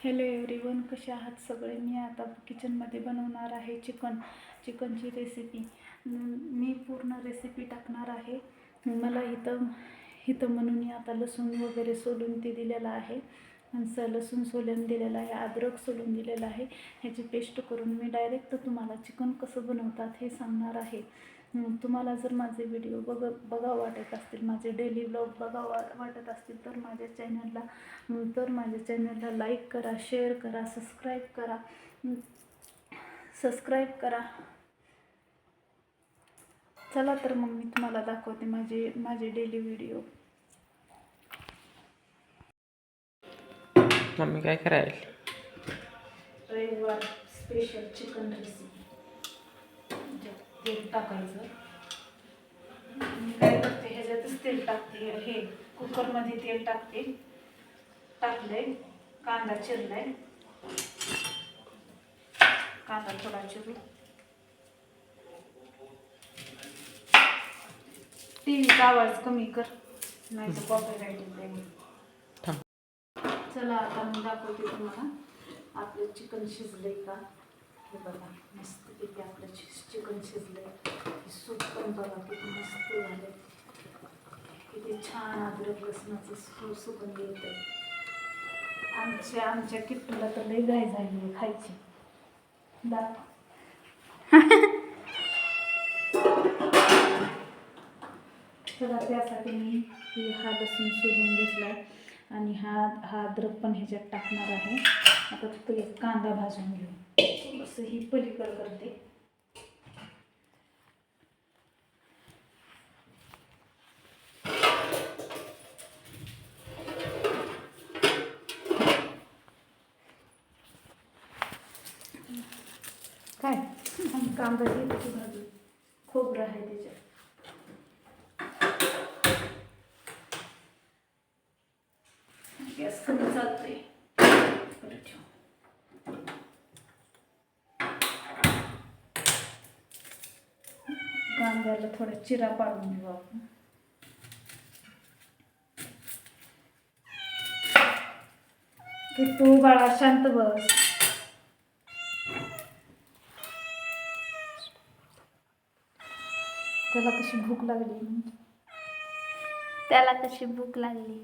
Hello everyone कसे आहात सगळे? मी आता किचनमध्ये बनवणार आहे चिकन चिकनची रेसिपी मी पूर्ण रेसिपी टाकणार आहे. मला इथं इथं म्हणून मी आता लसूण वगैरे सोलून ते दिलेलं आहे. स लसूण सोलून दिलेलं आहे अद्रक सोलून दिलेलं आहे. ह्याची पेस्ट करून मी डायरेक्ट तुम्हाला चिकन कसं बनवतात हे सांगणार आहे. तुम्हाला जर माझे व्हिडिओ बघ बघा वाटत असतील माझे डेली ब्लॉग बघा वा वाटत असतील तर माझ्या चॅनलला तर माझ्या चॅनलला लाईक करा शेअर करा सबस्क्राईब करा. सबस्क्राईब करा. चला तर मग मी तुम्हाला दाखवते माझे माझे डेली व्हिडिओ मम्मी काय करायला? रविवार स्पेशल चिकन रेसिपी तेल टाकायचं. मी काय करते ह्याच्यातच तेल टाकते हे कुकरमध्ये तेल टाकते. टाकलंय कांदा चिरलाय. कांदा थोडा चिरू टी व्हीचा आवाज कमी कर नाही तर येते थांब. चला आता मी दाखवते तुम्हाला. आपलं चिकन शिजलंय का? हे बघा मस्त किती आपलं चिकन शिजलंय. सूप पण बघा किती मस्त झालं किती छान अद्रक लसणाचं सूप सुगंध येत आहे आमच्या आमच्या किट्टूला तर लई गाय झाली आहे खायची. दादा त्यासाठी मी हे हा लसूण शोधून घेतला आणि हा हा अद्रक पण ह्याच्यात टाकणार आहे. आता फक्त एक कांदा भाजून घेऊ. थोडंसं ही पलीकड करते. काय? आणि कांदा घेते भाजून. खोबरं आहे त्याच्यात. गॅस कमी चालतोय. कांद्याला थोडा चिरा पाडून घेऊ आपण. तू बाळा शांत बस. त्याला कशी भूक लागली? त्याला कशी भूक लागली?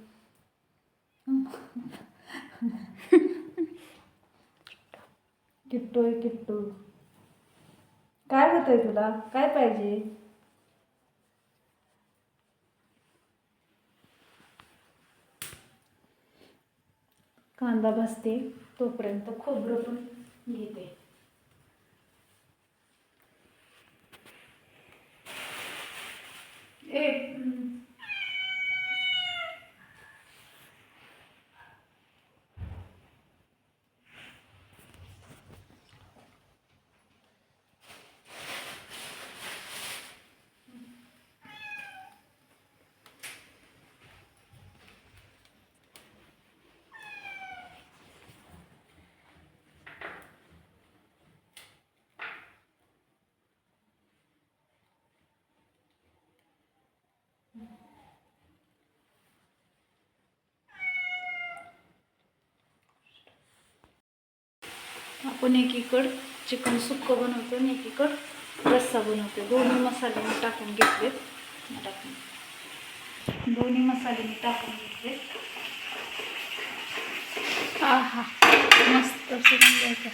किट्टू किट्टू. काय होतंय तुला? काय पाहिजे? कांदा भाजते तोपर्यंत खोबरं पण घेते. ए आपण एकीकड चिकन सुक्क बनवतो आणि एकीकड रस्सा बनवतो. दोन्ही मसाले मी टाकून घेतले टाकून. दोन्ही मसाले मी टाकून घेतले आहा मस्त सुगंध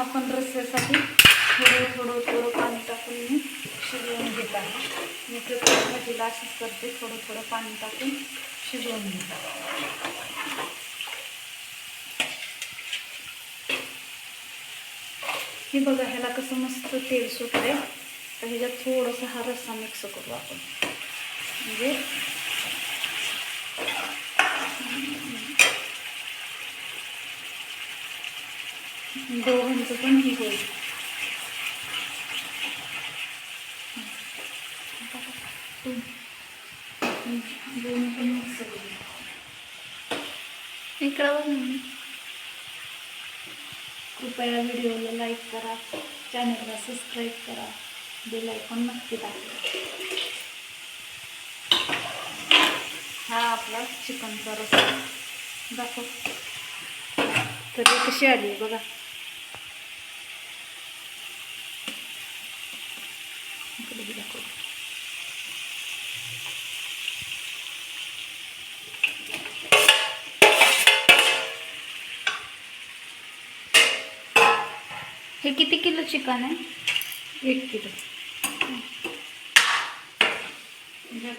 आपण रस्स्यासाठी थोडं थोडं थोडं पाणी टाकून मी शिजवून घेत आहे. मी प्रत्येक भाजीला अशीच करते थोडं थोडं पाणी टाकून शिजवून घेते हे बघा ह्याला कसं मस्त तेल सुटले तर ह्याच्यात थोडंसं हा रस्सा मिक्स करू आपण. म्हणजे दोघांचं पण ही होईल. दोन्ही पण मिक्स होईल इकडं कृपया व्हिडिओला लाईक करा. चॅनलला सबस्क्राईब करा. बेल आयकॉन नक्की दाखवा हा आपला चिकनचा रस्ता दाखव. तर कशी आली बघा. इकडे बी दाखव हे किती किलो चिकन आहे? एक किलो. म्हणजे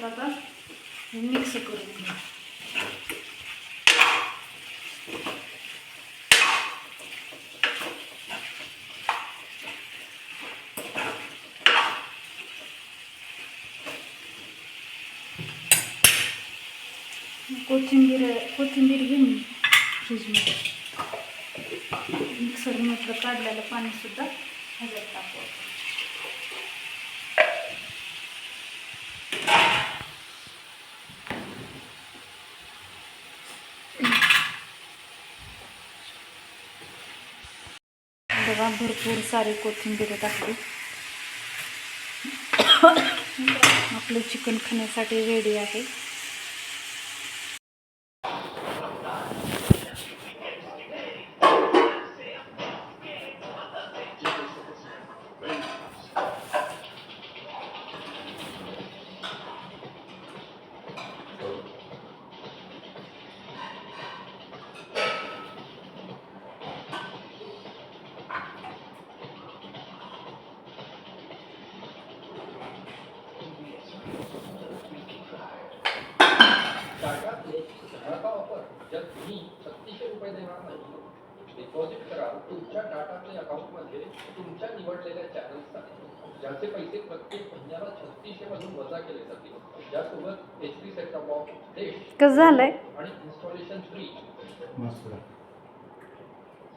हे मिक्स करून घ्या कोथिंबीर कोथिंबीर घेऊन फ्रीजमध्ये मिक्सरमधलं काढलेलं पाणीसुद्धा ह्याच्यात टाकू बघा भरपूर सारी कोथिंबीर टाकली आपलं चिकन खाण्यासाठी रेडी आहे टाटाचे ग्राहका ऑफर जर तुम्ही छत्तीसशे रुपये देणार नाही डिपॉझिट करा तुमच्या टाटाचे अकाउंटमध्ये तुमच्या निवडलेल्या चॅनल्ससाठी ज्याचे पैसे प्रत्येक महिन्याला छत्तीसशे मधून वजा केले जातील त्यासोबत एच पी सेट बॉक्स देश कसं झालंय आणि इन्स्टॉलेशन फ्री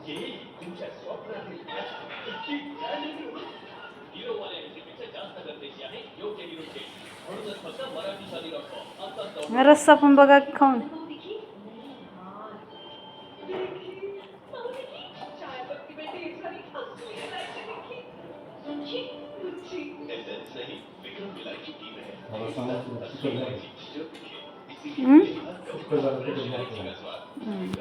येईल तुमच्या स्वप्नातील रस्सा पण बघा खाऊन मला सांगा तुला चिकन झालं हम्म? चिकन झालं ते मस्त झालं. हम्म.